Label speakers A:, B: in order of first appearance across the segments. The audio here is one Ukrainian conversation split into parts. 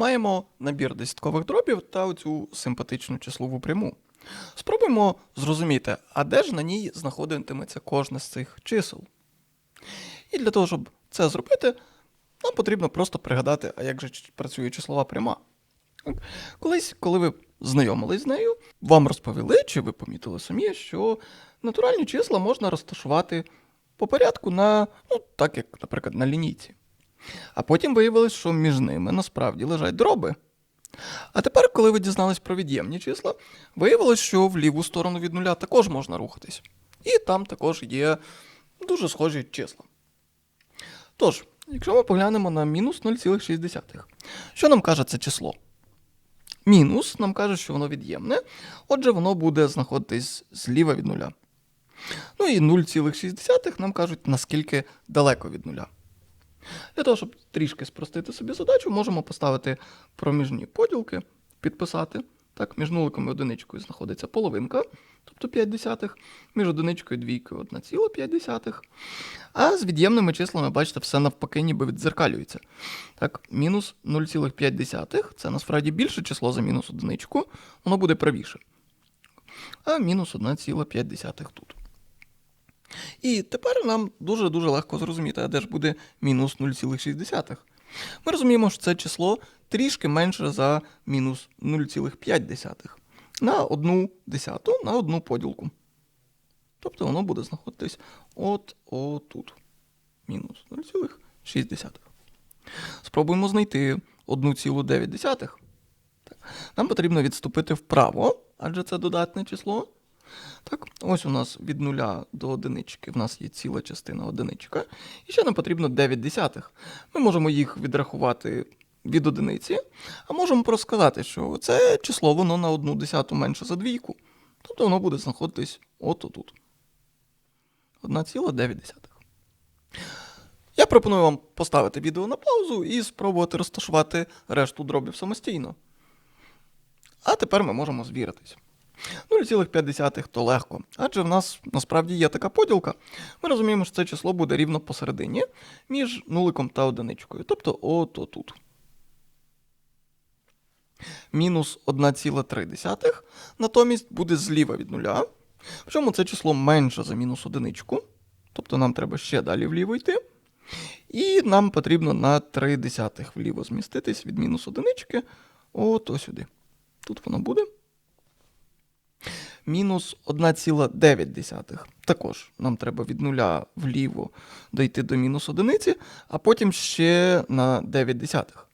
A: маємо набір десяткових дробів та оцю симпатичну числову пряму. Спробуємо зрозуміти, а де ж на ній знаходитиметься кожне з цих чисел. І для того, щоб це зробити, нам потрібно просто пригадати, а як же працює числова пряма. Колись, коли ви знайомились з нею, вам розповіли, чи ви помітили самі, що натуральні числа можна розташувати по порядку на, ну, так як, наприклад, на лінійці. А потім виявилось, що між ними насправді лежать дроби. А тепер, коли ви дізнались про від'ємні числа, виявилось, що в ліву сторону від нуля також можна рухатись. І там також є дуже схожі числа. Тож, якщо ми поглянемо на мінус 0,6, що нам каже це число? Мінус нам каже, що воно від'ємне, отже, воно буде знаходитись зліва від нуля. Ну і 0,6 нам кажуть, наскільки далеко від нуля. Для того, щоб трішки спростити собі задачу, можемо поставити проміжні поділки, підписати. Так, між нуликом і одиничкою знаходиться половинка, тобто 5 десятих, між одиничкою і двійкою 1,5. А з від'ємними числами, бачите, все навпаки, ніби віддзеркалюється. Так, мінус 0,5 це насправді більше число за мінус одиничку, воно буде правіше. А мінус 1,5 тут. І тепер нам дуже-дуже легко зрозуміти, а де ж буде мінус 0,6. Ми розуміємо, що це число трішки менше за мінус 0,5 на одну десяту на одну поділку. Тобто воно буде знаходитись от отут. Мінус 0,6. Спробуємо знайти 1,9. Нам потрібно відступити вправо, адже це додатне число. Так, ось у нас від нуля до одинички в нас є ціла частина одиничка. І ще нам потрібно 9 десятих. Ми можемо їх відрахувати від одиниці, а можемо просто сказати, що це число воно на одну десяту менше за двійку. Тобто воно буде знаходитись от отут. 1,9. Я пропоную вам поставити відео на паузу і спробувати розташувати решту дробів самостійно. А тепер ми можемо звіритись. 0,5 то легко, адже в нас насправді є така поділка. Ми розуміємо, що це число буде рівно посередині між нуликом та одиничкою, тобто от отут. Мінус 1,3 натомість буде зліва від нуля. Причому це число менше за мінус одиничку, тобто нам треба ще далі вліво йти. І нам потрібно на 3 десятих вліво зміститись від мінус одинички, от ось сюди. Тут воно буде мінус 1,9. Також нам треба від нуля вліво дойти до мінус одиниці, а потім ще на 9 десятих.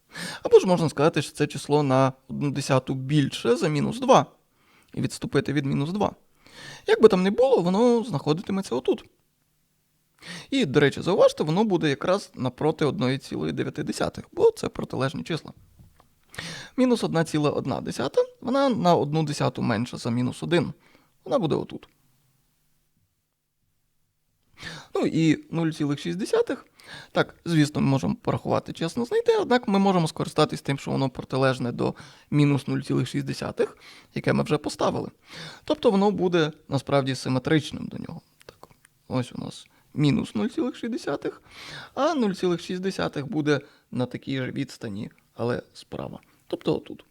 A: Або ж можна сказати, що це число на 1 десяту більше за мінус 2. І відступити від мінус 2. Як би там не було, воно знаходитиметься отут. І, до речі, зауважте, воно буде якраз напроти 1,9, бо це протилежні числа. Мінус 1,1, вона на 1 десяту менша за мінус 1. Вона буде отут. Ну і 0,6. Так, звісно, ми можемо порахувати чесно знайти, однак ми можемо скористатись тим, що воно протилежне до мінус 0,6, яке ми вже поставили. Тобто воно буде насправді симетричним до нього. Так, ось у нас мінус 0,6, а 0,6 буде на такій же відстані, але справа. Тобто отут.